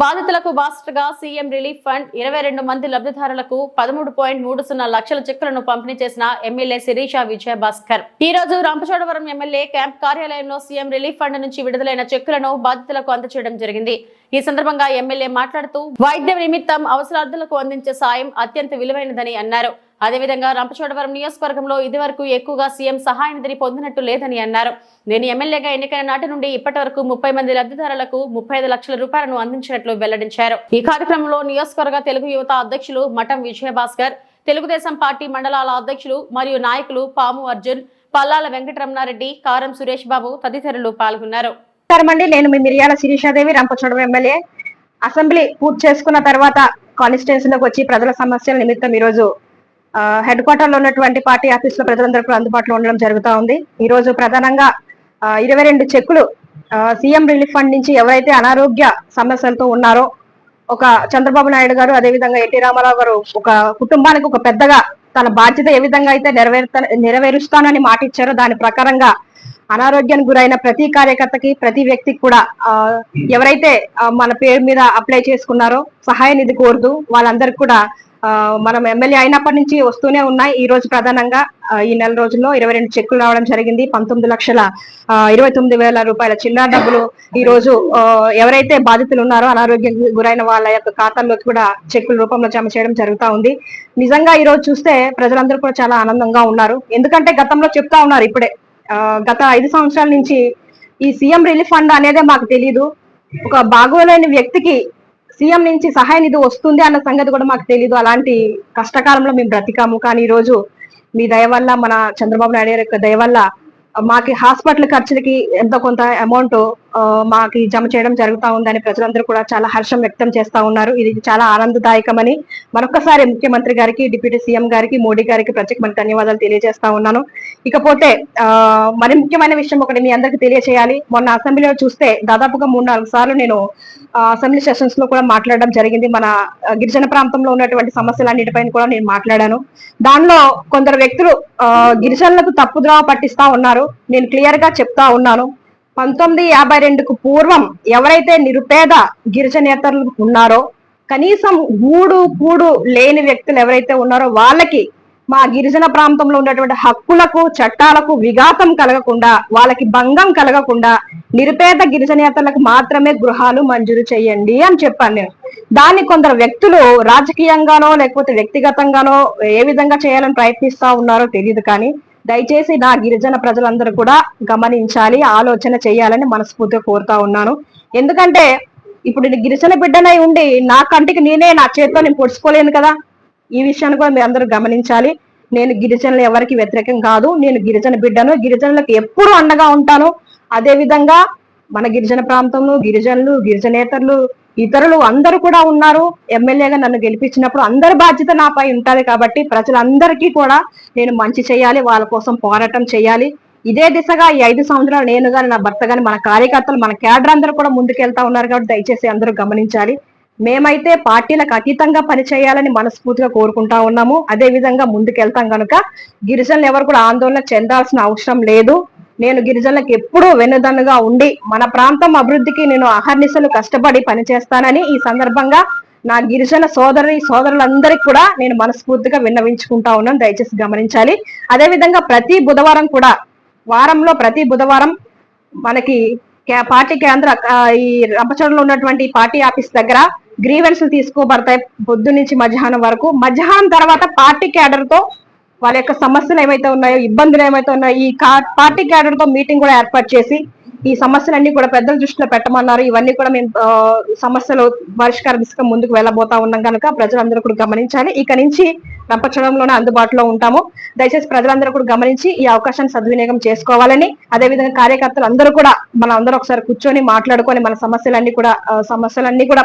బాధితులకు బాస్టర్గా CM relief fund ఇరవై రెండు మంది లబ్ధిదారులకు పదమూడు పాయింట్ మూడు సున్నా లక్షల చెక్కులను పంపిణీ చేసిన ఎమ్మెల్యే శిరీష విజయభాస్కర్. ఈ రోజు రంపచోడవరం ఎమ్మెల్యే క్యాంప్ కార్యాలయంలో సీఎం రిలీఫ్ ఫండ్ నుంచి విడుదలైన చెక్కులను బాధితులకు అందచేయడం జరిగింది. ఈ సందర్భంగా ఎమ్మెల్యే మాట్లాడుతూ వైద్య నిమిత్తం అవసరార్థులకు అందించే సాయం అత్యంత విలువైనదని అన్నారు. అదేవిధంగా రంపచోడవరం నియోజకవర్గంలో ఇదివరకు ఎక్కువగా సీఎం సహాయ నిధిని పొందినట్టు లేదని అన్నారు. నేను ఎమ్మెల్యేగా ఎన్నికైన నాటి నుండి ఇప్పటి వరకు ముప్పై మంది లబ్ధిదారులకు ముప్పై ఐదు లక్షల రూపాయలను అందించినట్లు వెల్లడించారు. ఈ కార్యక్రమంలో నియోజకవర్గ తెలుగు యువత అధ్యక్షులు మఠం విజయభాస్కర్ తెలుగుదేశం పార్టీ మండలాల అధ్యక్షులు మరియు నాయకులు పాము అర్జున్ పల్లాల వెంకటరమణారెడ్డి కారం సురేష్ బాబు తదితరులు పాల్గొన్నారు. నమస్కారం నేను మీ మిరియాల శిరీషాదేవి రంపచోడవరం ఎమ్మెల్యే. అసెంబ్లీ పూర్తి చేసుకున్న తర్వాత కాన్స్టిట్యున్సీలోకి వచ్చి ప్రజల సమస్యల నిమిత్తం ఈ రోజు హెడ్ క్వార్టర్లో ఉన్నటువంటి పార్టీ ఆఫీస్లో ప్రజలందరికీ అందుబాటులో ఉండడం జరుగుతూ ఉంది. ఈ రోజు ప్రధానంగా ఇరవై రెండు చెక్కులు సీఎం రిలీఫ్ ఫండ్ నుంచి ఎవరైతే అనారోగ్య సమస్యలతో ఉన్నారో ఒక చంద్రబాబు నాయుడు గారు అదేవిధంగా ఎన్టీ రామారావు గారు ఒక కుటుంబానికి ఒక పెద్దగా తన బాధ్యత ఏ విధంగా అయితే నెరవేరుతా నెరవేరుస్తానని మాట ఇచ్చారో దాని ప్రకారంగా అనారోగ్యానికి గురైన ప్రతి కార్యకర్తకి ప్రతి వ్యక్తికి కూడా ఎవరైతే మన పేరు మీద అప్లై చేసుకున్నారో సహాయ నిధి కోరుతూ వాళ్ళందరికీ కూడా మనం ఎమ్మెల్యే అయినప్పటి నుంచి వస్తూనే ఉన్నాయి. ఈ రోజు ప్రధానంగా ఈ నెల రోజుల్లో ఇరవై రెండు చెక్కులు రావడం జరిగింది. పంతొమ్మిది లక్షల ఇరవై తొమ్మిది వేల రూపాయల చిల్లర డబ్బులు ఈ రోజు ఎవరైతే బాధితులు ఉన్నారో అనారోగ్యం గురైన వాళ్ళ యొక్క ఖాతాల్లోకి కూడా చెక్కుల రూపంలో జమ చేయడం జరుగుతా ఉంది. నిజంగా ఈ రోజు చూస్తే ప్రజలందరూ కూడా చాలా ఆనందంగా ఉన్నారు. ఎందుకంటే గతంలో చెప్తా ఉన్నారు ఇప్పుడే. ఆ, గత ఐదు సంవత్సరాల నుంచి ఈ సీఎం రిలీఫ్ ఫండ్ అనేదే మాకు తెలియదు ఒక బాగోలేని వ్యక్తికి సీఎం నుంచి సహాయ నిధి వస్తుంది అన్న సంగతి కూడా మాకు తెలియదు అలాంటి కష్టకాలంలో మేము బ్రతికాము. కానీ ఈ రోజు మీ దయ వల్ల మన చంద్రబాబు నాయుడు గారి యొక్క దయ వల్ల మాకి హాస్పిటల్ ఖర్చులకి ఎంత కొంత అమౌంట్ మాకు జమ చేయడం జరుగుతూ ఉందని ప్రజలందరూ కూడా చాలా హర్షం వ్యక్తం చేస్తా ఉన్నారు. ఇది చాలా ఆనందదాయకమని మరొకసారి ముఖ్యమంత్రి గారికి డిప్యూటీ సీఎం గారికి మోడీ గారికి ప్రత్యేకమైన ధన్యవాదాలు తెలియజేస్తా ఉన్నాను. ఇకపోతే మరి ముఖ్యమైన విషయం ఒకటి మీ అందరికి తెలియజేయాలి మొన్న అసెంబ్లీలో చూస్తే దాదాపుగా మూడు నాలుగు సార్లు నేను ఆ, అసెంబ్లీ సెషన్స్లో కూడా మాట్లాడడం జరిగింది. మన గిరిజన ప్రాంతంలో ఉన్నటువంటి సమస్యలన్నిటిపైన కూడా నేను మాట్లాడాను. దానిలో కొందరు వ్యక్తులు గిరిజనులకు తప్పుద్రోవ పట్టిస్తా ఉన్నారు. నేను క్లియర్గా చెప్తా ఉన్నాను. పంతొమ్మిది యాభై రెండుకు పూర్వం ఎవరైతే నిరుపేద గిరిజనేతలు ఉన్నారో కనీసం గూడు కూడు లేని వ్యక్తులు ఎవరైతే ఉన్నారో వాళ్ళకి మా గిరిజన ప్రాంతంలో ఉన్నటువంటి హక్కులకు చట్టాలకు విఘాతం కలగకుండా వాళ్ళకి భంగం కలగకుండా నిరుపేద గిరిజనేతలకు మాత్రమే గృహాలు మంజూరు చేయండి అని చెప్పాను నేను. దాన్ని కొందరు వ్యక్తులు రాజకీయంగానో లేకపోతే వ్యక్తిగతంగానో ఏ విధంగా చేయాలని ప్రయత్నిస్తా ఉన్నారో తెలియదు కానీ దయచేసి నా గిరిజన ప్రజలందరూ కూడా గమనించాలి ఆలోచన చేయాలని మనస్ఫూర్తిగా కోరుతా ఉన్నాను. ఎందుకంటే ఇప్పుడు గిరిజన బిడ్డనై ఉండి నా కంటికి నేనే నా చేతితో నేను పొడుచుకోలేను కదా. ఈ విషయాన్ని కూడా మీరు అందరూ గమనించాలి. నేను గిరిజనులు ఎవరికి వ్యతిరేకం కాదు. నేను గిరిజన బిడ్డను గిరిజనులకు ఎప్పుడు అండగా ఉంటాను. అదే విధంగా మన గిరిజన ప్రాంతంలో గిరిజనులు గిరిజనేతరులు ఇతరులు అందరూ కూడా ఉన్నారు. ఎమ్మెల్యేగా నన్ను గెలిపించినప్పుడు అందరి బాధ్యత నాపై ఉంటది కాబట్టి ప్రజలందరికీ కూడా నేను మంచి చేయాలి వాళ్ళ కోసం పోరాటం చేయాలి. ఇదే దిశగా ఈ ఐదు సంవత్సరాలు నేను కానీ నా భర్త కానీ మన కార్యకర్తలు మన క్యాడర్ అందరూ కూడా ముందుకెళ్తా ఉన్నారు కాబట్టి దయచేసి అందరూ గమనించాలి. మేమైతే పార్టీలకు అతీతంగా పనిచేయాలని మనస్ఫూర్తిగా కోరుకుంటా ఉన్నాము. అదే విధంగా ముందుకెళ్తాం కనుక గిరిజనులు ఎవరు కూడా ఆందోళన చెందాల్సిన అవసరం లేదు. నేను గిరిజనులకు ఎప్పుడూ వెన్నుదన్నుగా ఉండి మన ప్రాంతం అభివృద్ధికి నేను అహర్నిశలు కష్టపడి పనిచేస్తానని ఈ సందర్భంగా నా గిరిజన సోదరి సోదరులందరికీ కూడా నేను మనస్ఫూర్తిగా విన్నవించుకుంటా ఉన్నాను. దయచేసి గమనించాలి. అదేవిధంగా ప్రతి బుధవారం కూడా వారంలో ప్రతి బుధవారం మనకి పార్టీ కేంద్ర ఈ రంపచోడలో ఉన్నటువంటి పార్టీ ఆఫీస్ దగ్గర గ్రీవెన్స్ తీసుకోబడతాయి పొద్దు నుంచి మధ్యాహ్నం వరకు. మధ్యాహ్నం తర్వాత పార్టీ క్యాడర్తో వాళ్ళ యొక్క సమస్యలు ఏమైతే ఉన్నాయో ఇబ్బందులు ఏమైతే ఉన్నాయో ఈ పార్టీ క్యాడర్తో మీటింగ్ కూడా ఏర్పాటు చేసి ఈ సమస్యలన్నీ కూడా పెద్దల దృష్టిలో పెట్టమన్నారు. ఇవన్నీ కూడా మేము సమస్యలు పరిష్కార దిశగా ముందుకు వెళ్ళబోతా ఉన్నాం కనుక ప్రజలందరూ కూడా గమనించాలి. ఇక నుంచి రంపచడంలోనే అందుబాటులో ఉంటాము. దయచేసి ప్రజలందరూ కూడా గమనించి ఈ అవకాశాన్ని సద్వినియోగం చేసుకోవాలని అదేవిధంగా కార్యకర్తలు అందరూ కూడా మన అందరూ ఒకసారి కూర్చొని మాట్లాడుకొని మన సమస్యలన్నీ కూడా సమస్యలన్నీ కూడా